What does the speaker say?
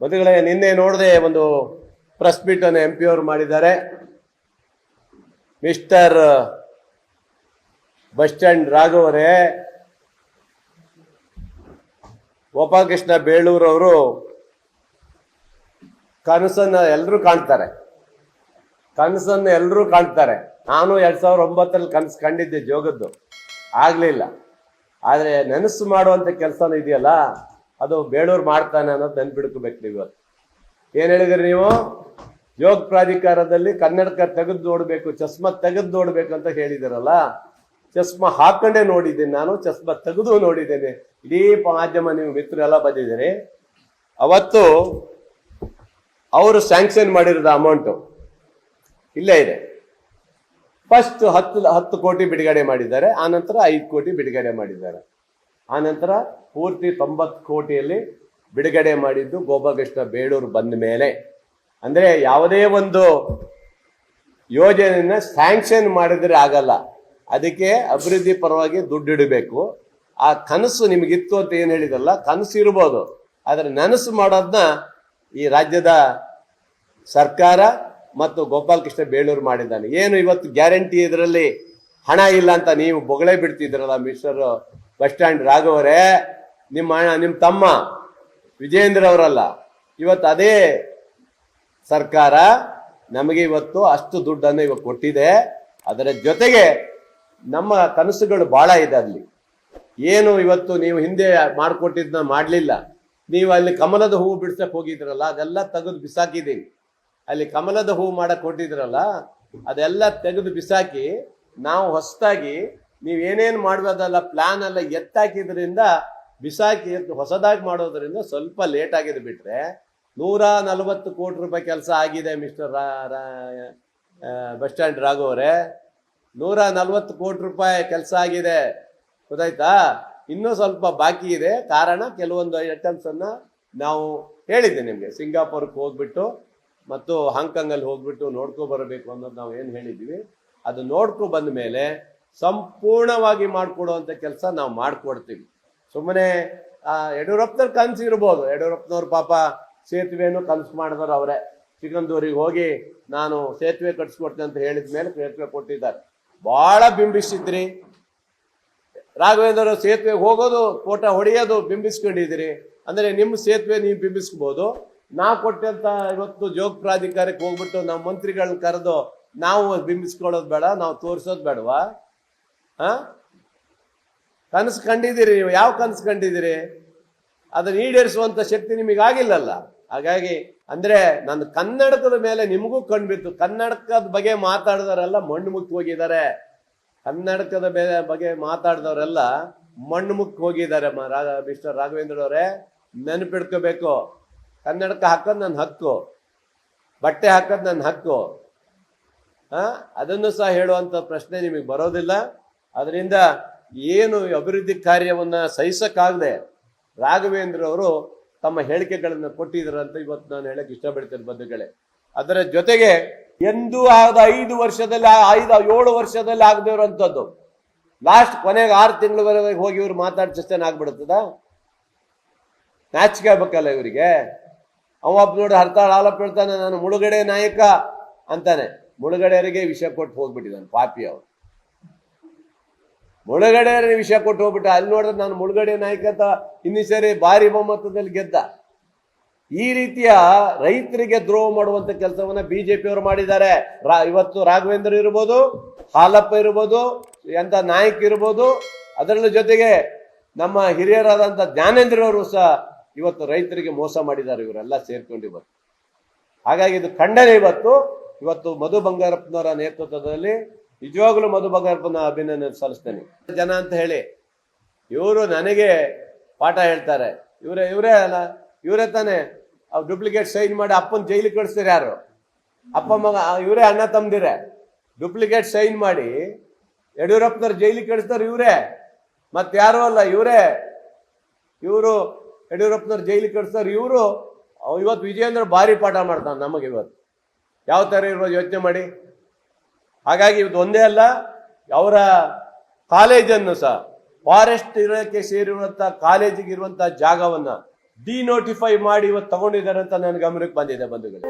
ಬಂಧುಗಳೇ, ನಿನ್ನೆ ನೋಡದೆ ಒಂದು ಪ್ರೆಸ್ ಮೀಟ್ ಅನ್ನು ಎಂ ಪಿ ಅವರು ಮಾಡಿದ್ದಾರೆ. ಮಿಸ್ಟರ್ ಬಸ್ ಸ್ಟ್ಯಾಂಡ್ ರಾಘವರೇ ಗೋಪಾಲಕೃಷ್ಣ ಬೇಳೂರವರು ಕನಸನ್ನ ಎಲ್ಲರೂ ಕಾಣ್ತಾರೆ. ಕನಸನ್ನು ಎಲ್ಲರೂ ಕಾಣ್ತಾರೆ. ನಾನು ಎರಡ್ ಸಾವಿರದ ಒಂಬತ್ತರಲ್ಲಿ ಕನಸು ಕಂಡಿದ್ದೆ ಜೋಗದ್ದು. ಆಗಲಿಲ್ಲ. ಆದ್ರೆ ನೆನಸು ಮಾಡುವಂಥ ಕೆಲಸನೂ ಇದೆಯಲ್ಲ? ಅದು ಬೇಳೂರು ಮಾಡ್ತಾನೆ ಅನ್ನೋದು ನೆನ್ಪಿಡ್ಕೋಬೇಕು ನೀವು. ಇವತ್ತು ಏನ್ ಹೇಳಿದ್ರಿ ನೀವು? ಯೋಗ ಪ್ರಾಧಿಕಾರದಲ್ಲಿ ಕನ್ನಡಕ ತೆಗೆದು ನೋಡ್ಬೇಕು ಚಸ್ಮಾ ತೆಗೆದು ನೋಡ್ಬೇಕು ಅಂತ ಹೇಳಿದಿರಲ್ಲ? ಚಸ್ಮಾ ಹಾಕೊಂಡೇ ನೋಡಿದ್ದೀನಿ ನಾನು, ಚಸ್ಮಾ ತೆಗೆದು ನೋಡಿದ್ದೇನೆ. ಇಡೀ ಮಾಧ್ಯಮ ನೀವು ಮಿತ್ರರೆಲ್ಲ ಬಂದಿದ್ದೀರಿ. ಅವತ್ತು ಅವರು ಸ್ಯಾಂಕ್ಷನ್ ಮಾಡಿರೋದು ಅಮೌಂಟು. ಇಲ್ಲೇ ಇದೆ. ಫಸ್ಟ್ ಹತ್ತು ಹತ್ತು ಕೋಟಿ ಬಿಡುಗಡೆ ಮಾಡಿದ್ದಾರೆ, ಆನಂತರ ಐದು ಕೋಟಿ ಬಿಡುಗಡೆ ಮಾಡಿದ್ದಾರೆ. ಆನಂತರ ಪೂರ್ತಿ ತೊಂಬತ್ತು ಕೋಟಿಯಲ್ಲಿ ಬಿಡುಗಡೆ ಮಾಡಿದ್ದು ಗೋಪಾಲಕೃಷ್ಣ ಬೇಳೂರು ಬಂದ ಮೇಲೆ. ಅಂದರೆ ಯಾವುದೇ ಒಂದು ಯೋಜನೆಯನ್ನು ಸ್ಯಾಂಕ್ಷನ್ ಮಾಡಿದ್ರೆ ಆಗಲ್ಲ. ಅದಕ್ಕೆ ಅಭಿವೃದ್ಧಿ ಪರವಾಗಿ ದುಡ್ಡು ಇಡಬೇಕು. ಆ ಕನಸು ನಿಮಗಿತ್ತು ಅಂತ ಏನು ಹೇಳಿದಲ್ಲ, ಕನಸು ಇರ್ಬೋದು. ಆದರೆ ನನಸು ಮಾಡೋದನ್ನ ಈ ರಾಜ್ಯದ ಸರ್ಕಾರ ಮತ್ತು ಗೋಪಾಲಕೃಷ್ಣ ಬೇಳೂರು ಮಾಡಿದ್ದಾನೆ. ಏನು ಇವತ್ತು ಗ್ಯಾರಂಟಿ ಇದರಲ್ಲಿ ಹಣ ಇಲ್ಲ ಅಂತ ನೀವು ಬೊಗಳೇ ಬಿಡ್ತಿದ್ರಲ್ಲ ಮಿಸ್ಟರ್ ಬಸ್ ಸ್ಟ್ಯಾಂಡ್ ರಾಘವರೇ ನಿಮ್ಮ ನಿಮ್ಮ ತಮ್ಮ ವಿಜೇಂದ್ರ ಅವರಲ್ಲ, ಇವತ್ತು ಅದೇ ಸರ್ಕಾರ ನಮಗೆ ಇವತ್ತು ಅಷ್ಟು ದುಡ್ಡನ್ನು ಇವಾಗ ಕೊಟ್ಟಿದೆ. ಅದರ ಜೊತೆಗೆ ನಮ್ಮ ಕನಸುಗಳು ಬಹಳ ಇದೆ ಅಲ್ಲಿ. ಏನು ಇವತ್ತು ನೀವು ಹಿಂದೆ ಮಾಡಿಕೊಟ್ಟಿದ್ದನ್ನ ಮಾಡಲಿಲ್ಲ. ನೀವು ಅಲ್ಲಿ ಕಮಲದ ಹೂವು ಬಿಡ್ಸಕ್ಕೆ ಹೋಗಿದ್ರಲ್ಲ, ಅದೆಲ್ಲ ತೆಗೆದು ಬಿಸಾಕಿದ್ದೀವಿ ಅಲ್ಲಿ ಕಮಲದ ಹೂವು ಮಾಡಕ್ಕೆ ಕೊಟ್ಟಿದ್ರಲ್ಲ, ಅದೆಲ್ಲ ತೆಗೆದು ಬಿಸಾಕಿ ನಾವು ಹೊಸದಾಗಿ ನೀವು ಮಾಡಬೋದಲ್ಲ ಪ್ಲಾನ್ ಎಲ್ಲ ಎತ್ತಾಕಿದ್ರಿಂದ, ಬಿಸಾಕಿ ಎತ್ತು ಹೊಸದಾಗಿ ಮಾಡೋದ್ರಿಂದ ಸ್ವಲ್ಪ ಲೇಟ್ ಆಗಿದೆ ಬಿಟ್ರೆ ನೂರ ನಲವತ್ತು ಕೋಟಿ ರೂಪಾಯಿ ಕೆಲಸ ಆಗಿದೆ ಮಿಸ್ಟರ್ ಬಸ್ ಸ್ಟ್ಯಾಂಡ್ ರಾಘವರೇ ನೂರ ನಲವತ್ತು ಕೋಟಿ ರೂಪಾಯಿ ಕೆಲಸ ಆಗಿದೆ. ಗೊತ್ತಾಯ್ತಾ? ಇನ್ನೂ ಸ್ವಲ್ಪ ಬಾಕಿ ಇದೆ. ಕಾರಣ ಕೆಲವೊಂದು ಐಟಮ್ಸ್ ಅನ್ನ ನಾವು ಹೇಳಿದ್ದೆ ನಿಮಗೆ. ಸಿಂಗಾಪುರಕ್ಕೆ ಹೋಗ್ಬಿಟ್ಟು ಮತ್ತು ಹಾಂಗ್ಕಾಂಗಲ್ಲಿ ಹೋಗ್ಬಿಟ್ಟು ನೋಡ್ಕೊ ಬರಬೇಕು ಅನ್ನೋದು ನಾವು ಏನು ಹೇಳಿದ್ದೀವಿ ಅದು ನೋಡ್ಕೊ ಬಂದ ಮೇಲೆ ಸಂಪೂರ್ಣವಾಗಿ ಮಾಡಿಕೊಡುವಂಥ ಕೆಲಸ ನಾವು ಮಾಡಿಕೊಡ್ತೀವಿ. ಸುಮ್ಮನೆ ಯಡಿಯೂರಪ್ಪನವ್ರ ಕನಸು ಇರ್ಬೋದು. ಯಡಿಯೂರಪ್ಪನವ್ರ ಪಾಪ ಸೇತುವೆಯನ್ನು ಕನಸು ಮಾಡಿದವರು ಅವರೇ. ಚಿಕ್ಕಂದೂರಿಗೆ ಹೋಗಿ ನಾನು ಸೇತುವೆ ಕಟ್ಸ್ಕೊಡ್ತೀನಿ ಅಂತ ಹೇಳಿದ ಮೇಲೆ ಸೇತುವೆ ಕೊಟ್ಟಿದ್ದಾರೆ. ಭಾಳ ಬಿಂಬಿಸಿದ್ರಿ ರಾಘವೇಂದ್ರ ಸೇತುವೆಗೆ ಹೋಗೋದು ಫೋಟೋ ಹೊಡೆಯೋದು ಬಿಂಬಿಸ್ಕೊಂಡಿದ್ದೀರಿ. ಅಂದರೆ ನಿಮ್ಮ ಸೇತುವೆ ನೀವು ಬಿಂಬಿಸ್ಬೋದು. ನಾ ಕೊಟ್ಟಂತ ಇವತ್ತು ಜೋಗ ಪ್ರಾಧಿಕಾರಕ್ಕೆ ಹೋಗ್ಬಿಟ್ಟು ನಮ್ಮ ಮಂತ್ರಿಗಳನ್ನ ಕರೆದು ನಾವು ಬಿಂಬಿಸ್ಕೊಳ್ಳೋದು ಬೇಡ, ನಾವು ತೋರಿಸೋದು ಬೇಡವಾ? ಕನಸು ಕಂಡಿದ್ದೀರಿ ನೀವು. ಯಾವ ಕನಸು ಕಂಡಿದ್ದೀರಿ? ಅದನ್ನ ಈಡೇರಿಸುವಂತ ಶಕ್ತಿ ನಿಮಗೆ ಆಗಿಲ್ಲಲ್ಲ ಹಾಗಾಗಿ, ಅಂದರೆ ನನ್ನ ಕನ್ನಡಕದ ಮೇಲೆ ನಿಮಗೂ ಕಂಡ್ಬಿತ್ತು ಕನ್ನಡಕದ ಬಗ್ಗೆ ಮಾತಾಡಿದವರೆಲ್ಲ ಮಣ್ಣು ಮುಕ್ಕಿ ಹೋಗಿದ್ದಾರೆ. ಕನ್ನಡಕದ ಮೇಲೆ ಬಗ್ಗೆ ಮಾತಾಡಿದವರೆಲ್ಲ ಮಣ್ಣು ಮುಕ್ಕಿ ಹೋಗಿದ್ದಾರೆ ಮಿಸ್ಟರ್ ರಾಘವೇಂದ್ರ ಅವರೇ. ನೆನಪಿಡ್ಕೋಬೇಕು ಕನ್ನಡಕ ಹಾಕೋದು ನನ್ನ ಹಕ್ಕು. ಬಟ್ಟೆ ಹಾಕೋದು ನನ್ನ ಹಕ್ಕು. ಅದನ್ನು ಸಹ ಹೇಳುವಂಥ ಪ್ರಶ್ನೆ ನಿಮಗೆ ಬರೋದಿಲ್ಲ. ಅದರಿಂದ ಏನು ಅಭಿವೃದ್ಧಿ ಕಾರ್ಯವನ್ನ ಸಹಿಸೋಕ್ಕಾಗದೆ ರಾಘವೇಂದ್ರ ಅವರು ತಮ್ಮ ಹೇಳಿಕೆಗಳನ್ನು ಅಂತ ಇವತ್ತು ನಾನು ಹೇಳಕ್ಕೆ ಇಷ್ಟಪಡ್ತೇನೆ ಬಂಧುಗಳೇ. ಅದರ ಜೊತೆಗೆ ಎಂದೂ ಆದ ಐದು ವರ್ಷದಲ್ಲಿ, ಐದು, ಏಳು ವರ್ಷದಲ್ಲಿ ಆಗದೆ ಇರುವಂಥದ್ದು ಲಾಸ್ಟ್ ಕೊನೆಗೆ ಆರು ತಿಂಗಳವರೆಗೆ ಹೋಗಿ ಇವ್ರು ಮಾತಾಡಿ ಆಗ್ಬಿಡ್ತದ? ನಾಚಿಕೆ ಆಗ್ಬೇಕಲ್ಲ ಇವರಿಗೆ? ಅವಪ್ಪ ನೋಡಿ ಹರ್ತಾಳ ಆಲಪ್ಪ ಹೇಳ್ತಾನೆ, ನಾನು ಮುಳುಗಡೆ ನಾಯಕ ಅಂತಾನೆ. ಮುಳುಗಡೆಯರಿಗೆ ವಿಷಯ ಕೊಟ್ಟು ಹೋಗ್ಬಿಟ್ಟಿದ್ದಾನೆ ಪಾಪಿ ಅವನು. ಮುಳುಗಡೆಯರಿಗೆ ವಿಷಯ ಕೊಟ್ಟು ಹೋಗ್ಬಿಟ್ಟ ಅಲ್ಲಿ ನೋಡಿದ್ರೆ ನಾನು ಮುಳುಗಡೆ ನಾಯಕ ಅಂತ ಇನ್ನು ಸರಿ ಭಾರಿ ಬಹುಮತದಲ್ಲಿ ಗೆದ್ದ. ಈ ರೀತಿಯ ರೈತರಿಗೆ ದ್ರೋಹ ಮಾಡುವಂತ ಕೆಲಸವನ್ನ ಬಿಜೆಪಿಯವರು ಮಾಡಿದ್ದಾರೆ. ಇವತ್ತು ರಾಘವೇಂದ್ರ ಇರ್ಬೋದು, ಹಾಲಪ್ಪ ಇರ್ಬೋದು, ಎಂತ ನಾಯಕ್ ಇರ್ಬೋದು. ಅದರ ಜೊತೆಗೆ ನಮ್ಮ ಹಿರಿಯರಾದಂಥ ಜ್ಞಾನೇಂದ್ರವರು ಸಹ ಇವತ್ತು ರೈತರಿಗೆ ಮೋಸ ಮಾಡಿದ್ದಾರೆ, ಇವರೆಲ್ಲ ಸೇರ್ಕೊಂಡು ಇವತ್ತು. ಹಾಗಾಗಿ ಇದು ಖಂಡನೆ ಇವತ್ತು. ಇವತ್ತು ಮಧು ಬಂಗಾರಪ್ಪನವರ ನೇತೃತ್ವದಲ್ಲಿ ನಿಜವಾಗ್ಲೂ ಮಧು ಬಂಗಾರಪ್ಪನ ಅಭಿನಂದನೆ ಸಲ್ಲಿಸ್ತೇನೆ. ಜನ ಅಂತ ಹೇಳಿ, ಇವರು ನನಗೆ ಪಾಠ ಹೇಳ್ತಾರೆ. ಇವರೇ ಇವರೇ ಅಲ್ಲ, ಇವರೇ ತಾನೆ ಅವ್ರು ಡೂಪ್ಲಿಕೇಟ್ ಸೈನ್ ಮಾಡಿ ಅಪ್ಪನ ಜೈಲಿಗೆ ಕಳಿಸ್ತಾರೆ ಯಾರು? ಅಪ್ಪ ಮಗ ಇವರೇ ಅಣ್ಣ ತಮ್ಮದಿರೇ ಡೂಪ್ಲಿಕೇಟ್ ಸೈನ್ ಮಾಡಿ ಯಡಿಯೂರಪ್ಪನವ್ರು ಜೈಲಿಗೆ ಕಳಿಸ್ತಾರೆ ಇವರೇ. ಮತ್ತೆ ಯಾರು ಅಲ್ಲ, ಇವರೇ. ಇವರು ಯಡಿಯೂರಪ್ಪನವ್ರು ಜೈಲಿಗೆ ಕಳಿಸ್ತಾರೆ ಇವರು. ಇವತ್ತು ವಿಜಯೇಂದ್ರ ಭಾರಿ ಪಾಠ ಮಾಡ್ತಾನೆ ನಮಗೆ ಇವತ್ತು. ಯಾವ ಥರ ಇರ್ಬೋದು ಯೋಚನೆ ಮಾಡಿ? ಹಾಗಾಗಿ ಇದು ಒಂದೇ ಅಲ್ಲ, ಅವರ ಕಾಲೇಜನ್ನು ಸಹ, ಫಾರೆಸ್ಟ್ ಇರೋಕ್ಕೆ ಸೇರಿರುವಂಥ ಕಾಲೇಜಿಗೆ ಇರುವಂಥ ಜಾಗವನ್ನ ಡಿನೋಟಿಫೈ ಮಾಡಿ ಇವತ್ತು ತಗೊಂಡಿದ್ದಾರೆ ಅಂತ ನನ್ನ ಗಮನಕ್ಕೆ ಬಂದಿದೆ ಬಂಧುಗಳು.